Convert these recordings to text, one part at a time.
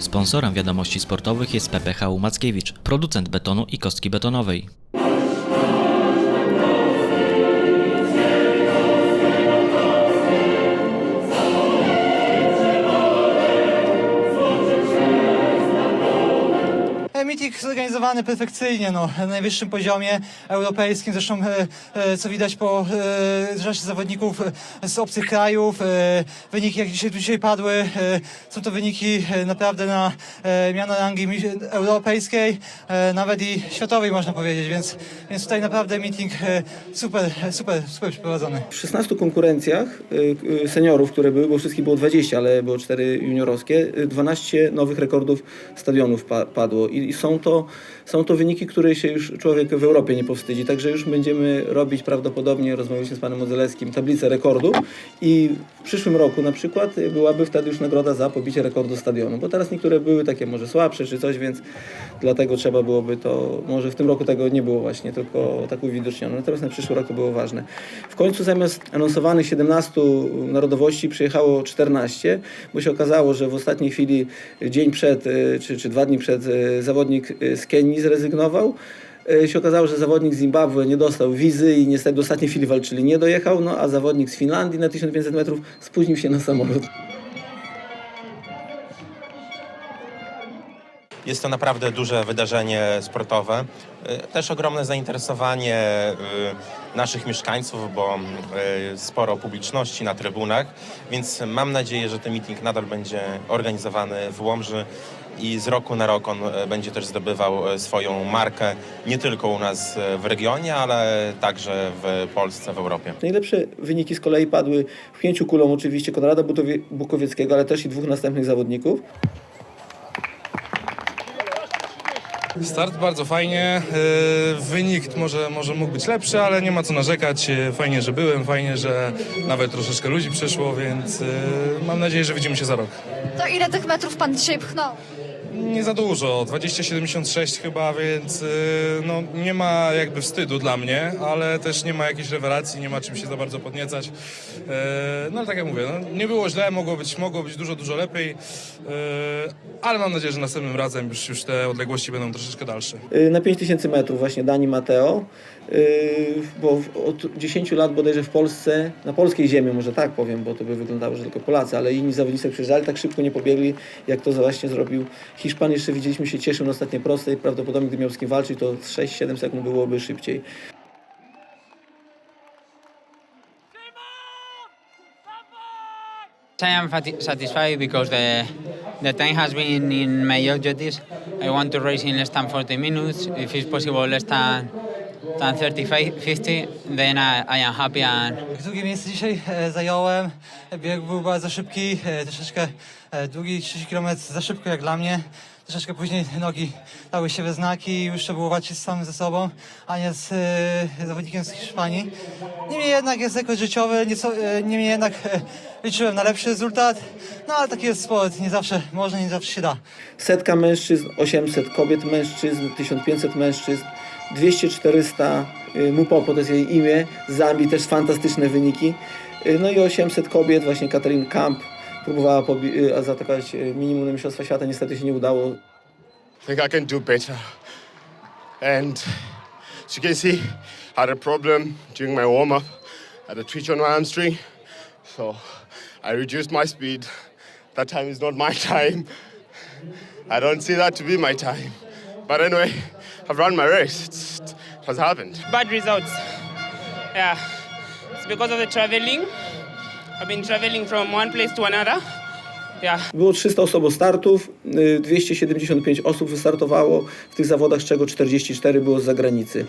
Sponsorem wiadomości sportowych jest PPH Mackiewicz, producent betonu i kostki betonowej. Zorganizowany perfekcyjnie, no, na najwyższym poziomie europejskim, zresztą e, e, co widać po e, rzeszy zawodników z obcych krajów, wyniki jak dzisiaj, dzisiaj padły, są to wyniki naprawdę na miano rangi europejskiej, nawet i światowej można powiedzieć, więc, więc tutaj naprawdę meeting super, super, super przeprowadzony. W 16 konkurencjach seniorów, które były, bo wszystkich było 20, ale było 4 juniorowskie, y, 12 nowych rekordów stadionów pa padło. I są, to, są to wyniki, które się już człowiek w Europie nie powstydzi, także już będziemy robić prawdopodobnie, rozmawialiśmy z panem Modzelewskim, tablicę rekordów i w przyszłym roku na przykład byłaby wtedy już nagroda za pobicie rekordu stadionu, bo teraz niektóre były takie może słabsze czy coś, więc dlatego trzeba byłoby to, może w tym roku tego nie było właśnie, tylko tak uwidoczniono, natomiast na przyszły rok to było ważne. W końcu zamiast anonsowanych 17 narodowości przyjechało 14, bo się okazało, że w ostatniej chwili, dzień przed, y, czy, czy dwa dni przed, y, zawodnik y, z Kenii zrezygnował. Y, się okazało, że zawodnik z Zimbabwe nie dostał wizy i niestety do ostatniej chwili walczyli, nie dojechał, no a zawodnik z Finlandii na 1500 metrów spóźnił się na samolot. Jest to naprawdę duże wydarzenie sportowe. Y, Też ogromne zainteresowanie y, naszych mieszkańców, bo sporo publiczności na trybunach, więc mam nadzieję, że ten meeting nadal będzie organizowany w Łomży i z roku na rok on y, będzie też zdobywał y, swoją markę nie tylko u nas y, w regionie, ale także w Polsce, w Europie. Najlepsze wyniki z kolei padły w pięciu kulom oczywiście Konrada Bukowieckiego, ale też i dwóch następnych zawodników. Start bardzo fajnie. Wynik może, może mógł być lepszy, ale nie ma co narzekać. Fajnie, że byłem, fajnie, że nawet troszeczkę ludzi przyszło, więc mam nadzieję, że widzimy się za rok. To ile tych metrów pan dzisiaj pchnął? Nie za dużo, 20,76 chyba, więc yy, no, nie ma jakby wstydu dla mnie, ale też nie ma jakiejś rewelacji, nie ma czym się za bardzo podniecać. Yy, No ale tak jak mówię, no, nie było źle, mogło być, mogło być dużo, dużo lepiej, yy, ale mam nadzieję, że następnym razem już, już te odległości będą troszeczkę dalsze. Y, Na 5000 metrów właśnie Dani Mateo, y, bo w- od 10 lat bodajże w Polsce, na polskiej ziemi może tak powiem, bo to by wyglądało, że tylko Polacy, ale inni zawodnicy przyjeżdżali, tak szybko nie pobiegli, jak to właśnie zrobił Hiszpan. Jeszcze widzieliśmy się cieszył na ostatniej prostej, prawdopodobnie gdy miał z kim walczyć, to 6-7 sekund byłoby szybciej. I am satisfied because the the time has been in my objectives. I want to race in less than 40 minutes. If it's possible, less than than 35, 50, then I, I am happy and Drugie miejsce dzisiaj e, zająłem. Bieg był bardzo szybki, e, troszeczkę e, długi, 30 km za szybko jak dla mnie. Troszeczkę później nogi dały się we znaki i już trzeba było walczyć sam ze sobą, a nie z e, zawodnikiem z Hiszpanii. Niemniej jednak jest rekord życiowy, nieco, e, niemniej jednak e, liczyłem na lepszy rezultat. No ale taki jest sport, nie zawsze można, nie zawsze się da. Setka mężczyzn, 800 kobiet mężczyzn, 1500 mężczyzn, 200-400 y, Mupopo, to jest jej imię, z Zambii też fantastyczne wyniki. Y, No i 800 kobiet, właśnie Katrin Kamp próbowała y, zaatakować minimum na Mistrzostwa Świata, niestety się nie udało. I think I can do better. And as you can see, I had a problem during my warm up. I had a twitch on my hamstring. So I reduced my speed. That time is not my time. I don't see that to be my time. But anyway, I've run my race. It's, it has happened. bad results. Yeah, it's because of the traveling. I've been traveling from one place to another. Było 300 osób startów, y, 275 osób wystartowało w tych zawodach, z czego 44 było z zagranicy.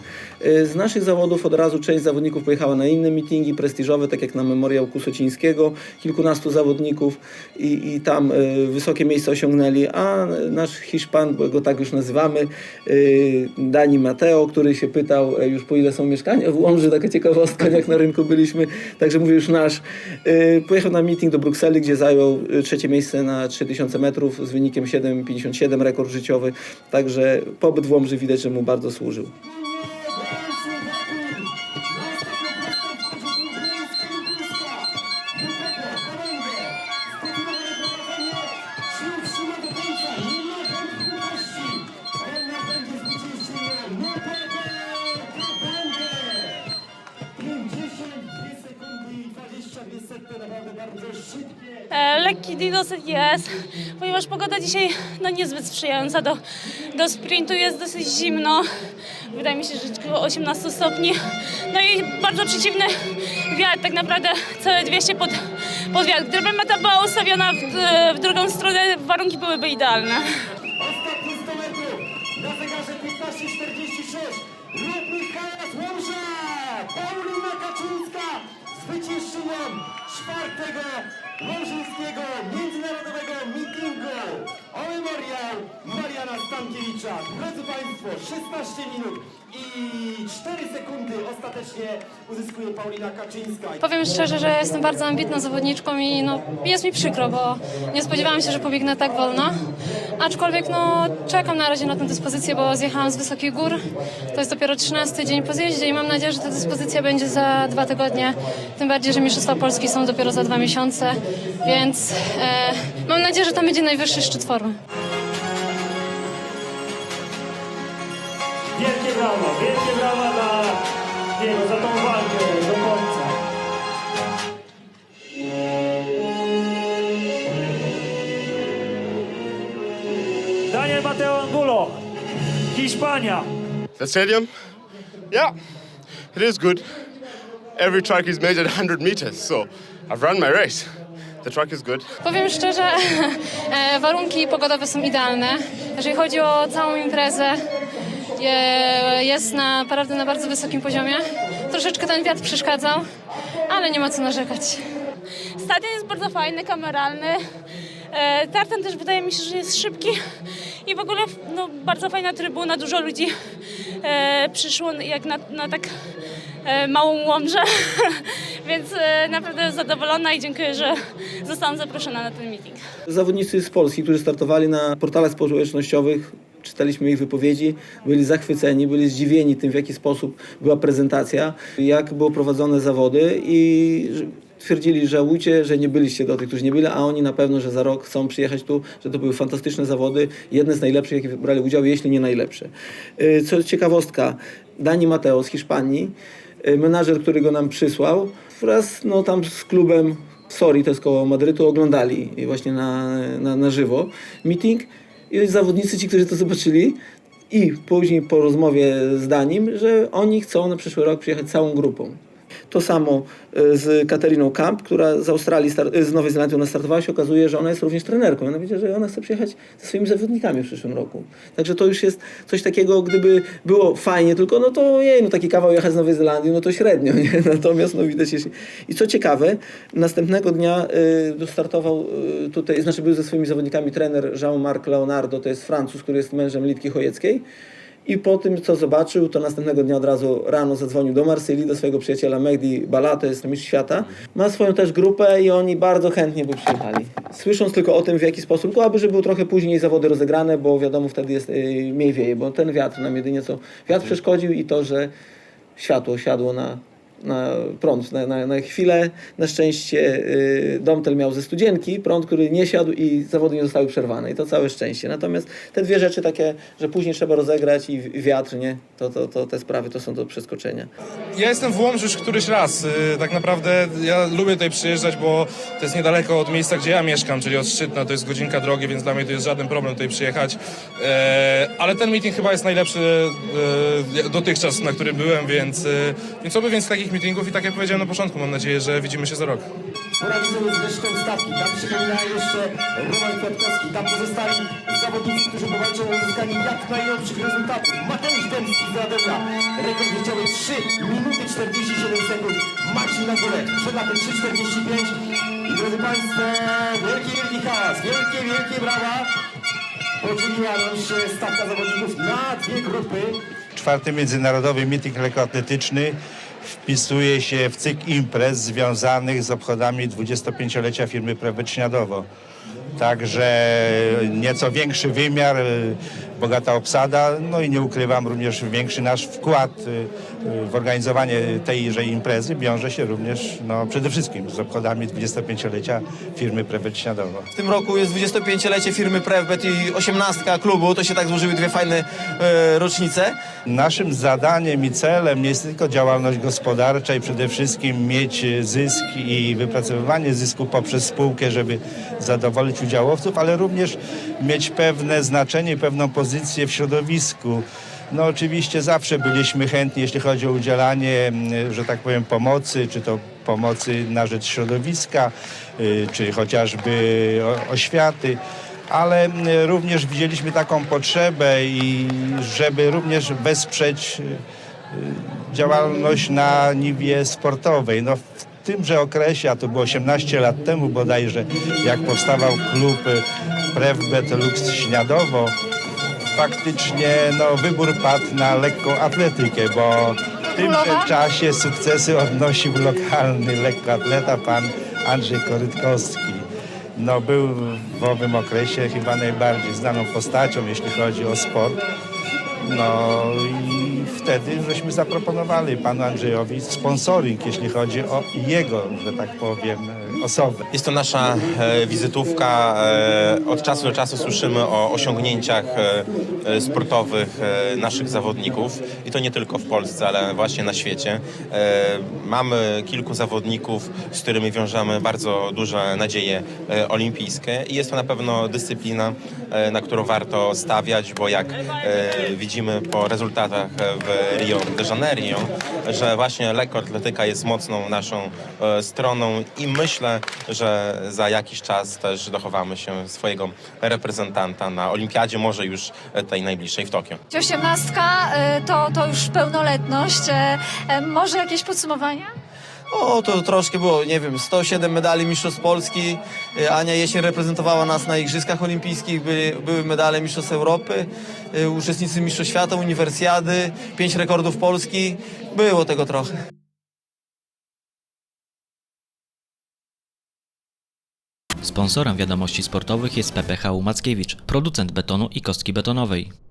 Y, Z naszych zawodów od razu część zawodników pojechała na inne meetingi prestiżowe, tak jak na Memoriał Kusocińskiego, kilkunastu zawodników i, i tam y, wysokie miejsca osiągnęli, a nasz Hiszpan, bo go tak już nazywamy, y, Dani Mateo, który się pytał y, już po ile są mieszkania w Łomży, taka ciekawostka, jak na rynku byliśmy, także mówię już nasz, y, pojechał na meeting do Brukseli, gdzie zajął y, trzecie miejsce na 3000 metrów z wynikiem 7,57 rekord życiowy, także pobyt w Łomży widać, że mu bardzo służył. Lekki dosyć jest, ponieważ pogoda dzisiaj no, niezbyt sprzyjająca do, do sprintu, jest dosyć zimno. Wydaje mi się, że około 18 stopni. No i bardzo przeciwny wiatr, tak naprawdę całe 200 pod, pod wiatr. Gdyby meta była ustawiona w, w drugą stronę, warunki byłyby idealne. Ostatnie 100 metrów. Na zegarze 15.46. Lubny hałas Łomża. Paulina Kaczyńska zwyciężczynią czwartego Łomżyńskiego Międzynarodowego Meetingu. O memoriał Stankiewicza. Drodzy Państwo, 16 minut i 4 sekundy ostatecznie uzyskuje Paulina Kaczyńska. Powiem szczerze, że jestem bardzo ambitną zawodniczką i no, jest mi przykro, bo nie spodziewałam się, że pobiegnę tak wolno. Aczkolwiek no, czekam na razie na tę dyspozycję, bo zjechałam z Wysokich Gór. To jest dopiero 13 dzień po zjeździe i mam nadzieję, że ta dyspozycja będzie za dwa tygodnie. Tym bardziej, że Mistrzostwa Polski są dopiero za dwa miesiące, więc e, mam nadzieję, że tam będzie najwyższy szczyt formy. Angulo, Hiszpania. The stadium? Yeah, it is good. Every track is measured 100 meters, so I've run my race. The track is good. Powiem szczerze, e, warunki pogodowe są idealne. Jeżeli chodzi o całą imprezę, je, jest naprawdę na bardzo wysokim poziomie. Troszeczkę ten wiatr przeszkadzał, ale nie ma co narzekać. Stadion jest bardzo fajny, kameralny. E, Tartan też wydaje mi się, że jest szybki i w ogóle no, bardzo fajna trybuna, dużo ludzi e, przyszło jak na, na tak e, małą łomżę, więc e, naprawdę zadowolona i dziękuję, że zostałam zaproszona na ten meeting. Zawodnicy z Polski, którzy startowali na portalach społecznościowych, czytaliśmy ich wypowiedzi, byli zachwyceni, byli zdziwieni tym, w jaki sposób była prezentacja, jak były prowadzone zawody i że- twierdzili, żałujcie, że nie byliście do tych, którzy nie byli, a oni na pewno, że za rok chcą przyjechać tu, że to były fantastyczne zawody, jedne z najlepszych, jakie brali udział, jeśli nie najlepsze. Y, Co ciekawostka, Dani Mateo z Hiszpanii, y, menażer, który go nam przysłał, wraz no, tam z klubem Sori, to jest koło Madrytu, oglądali właśnie na, na, na żywo meeting i zawodnicy ci, którzy to zobaczyli i później po rozmowie z Danim, że oni chcą na przyszły rok przyjechać całą grupą. To samo y, z Kateriną Kamp, która z Australii, y, z Nowej Zelandii ona startowała, się okazuje, że ona jest również trenerką. Ona powiedziała, że ona chce przyjechać ze swoimi zawodnikami w przyszłym roku. Także to już jest coś takiego, gdyby było fajnie, tylko no to jej, no taki kawał jechać z Nowej Zelandii, no to średnio, nie? Natomiast no widać jeśli... I co ciekawe, następnego dnia y, startował y, tutaj, znaczy był ze swoimi zawodnikami trener Jean-Marc Leonardo, to jest Francuz, który jest mężem Litki Chojeckiej. I po tym, co zobaczył, to następnego dnia od razu rano zadzwonił do Marsylii, do swojego przyjaciela Mehdi Bala, to jest mistrz świata. Ma swoją też grupę i oni bardzo chętnie by przyjechali. Słysząc tylko o tym, w jaki sposób, tylko aby, żeby były trochę później zawody rozegrane, bo wiadomo, wtedy jest y, mniej wieje, bo ten wiatr nam jedynie co... Wiatr przeszkodził i to, że światło siadło na, na prąd na, na, na chwilę. Na szczęście y, Domtel miał ze studzienki prąd, który nie siadł i zawody nie zostały przerwane. I to całe szczęście. Natomiast te dwie rzeczy takie, że później trzeba rozegrać i wi- wiatr, nie? To, to, to te sprawy to są do przeskoczenia. Ja jestem w Łomży już któryś raz. Y, Tak naprawdę ja lubię tutaj przyjeżdżać, bo to jest niedaleko od miejsca, gdzie ja mieszkam, czyli od Szczytna. To jest godzinka drogi, więc dla mnie to jest żaden problem tutaj przyjechać. E, Ale ten meeting chyba jest najlepszy e, dotychczas, na którym byłem, więc, e, więc oby więcej takich meetingów i tak jak powiedziałem na początku, mam nadzieję, że widzimy się za rok. Poradzi sobie z resztą stawki. Tam przypomina jeszcze Roman Kwiatkowski. Tam pozostali zawodnicy, którzy powalczą o uzyskanie jak najlepszych rezultatów. Mateusz Dębski z Radomia. Rekord życiowy 3 minuty 47 sekund. Marcin Nagórek przed latem 3,45. I drodzy Państwo, wielki, wielki hałas, wielkie, wielkie brawa. Podzieliła nam się stawka zawodników na dwie grupy. Czwarty Międzynarodowy Meeting Lekkoatletyczny wpisuje się w cykl imprez związanych z obchodami 25-lecia firmy Prewet Śniadowo. Także nieco większy wymiar, bogata obsada, no i nie ukrywam również większy nasz wkład y, y, w organizowanie tejże imprezy wiąże się również no, przede wszystkim z obchodami 25-lecia firmy Prewet Śniadowo. W tym roku jest 25-lecie firmy Prevbet i 18 klubu, to się tak złożyły dwie fajne e, rocznice. Naszym zadaniem i celem nie jest tylko działalność gospodarcza i przede wszystkim mieć zysk i wypracowywanie zysku poprzez spółkę, żeby zadowolić udziałowców, ale również mieć pewne znaczenie, pewną pozycję w środowisku. No oczywiście zawsze byliśmy chętni, jeśli chodzi o udzielanie, mm, że tak powiem, pomocy, czy to pomocy na rzecz środowiska, y, czy chociażby oświaty ale mm, również widzieliśmy taką potrzebę i żeby również wesprzeć y, y, działalność na niwie sportowej. No, w tymże okresie, a to było 18 lat temu bodajże, jak powstawał klub Prewbet Lux Śniadowo, faktycznie no, wybór padł na lekką atletykę, bo w tymże czasie sukcesy odnosił lokalny lekkoatleta pan Andrzej Korytkowski. No, był w owym okresie chyba najbardziej znaną postacią, jeśli chodzi o sport. No i wtedy żeśmy zaproponowali panu Andrzejowi sponsoring, jeśli chodzi o jego, że tak powiem, osobę. Jest to nasza e, wizytówka. E, od czasu do czasu słyszymy o osiągnięciach e, sportowych naszych zawodników i to nie tylko w Polsce, ale właśnie na świecie. Mamy kilku zawodników, z którymi wiążemy bardzo duże nadzieje olimpijskie i jest to na pewno dyscyplina, na którą warto stawiać, bo jak widzimy po rezultatach w Rio de Janeiro, że właśnie lekkoatletyka jest mocną naszą e, stroną i myślę, że za jakiś czas też dochowamy się swojego reprezentanta na olimpiadzie, może już e, tej najbliższej w Tokio. Osiemnastka y, to, to już pełnoletność. E, e, Może jakieś podsumowania? O, to troszkę było, nie wiem, 107 medali Mistrzostw Polski. E, Ania Jesień reprezentowała nas na Igrzyskach Olimpijskich, były, były medale Mistrzostw Europy, e, uczestnicy Mistrzostw Świata, Uniwersjady, pięć rekordów Polski. Było tego trochę. Sponsorem wiadomości sportowych jest PPH Mackiewicz, producent betonu i kostki betonowej.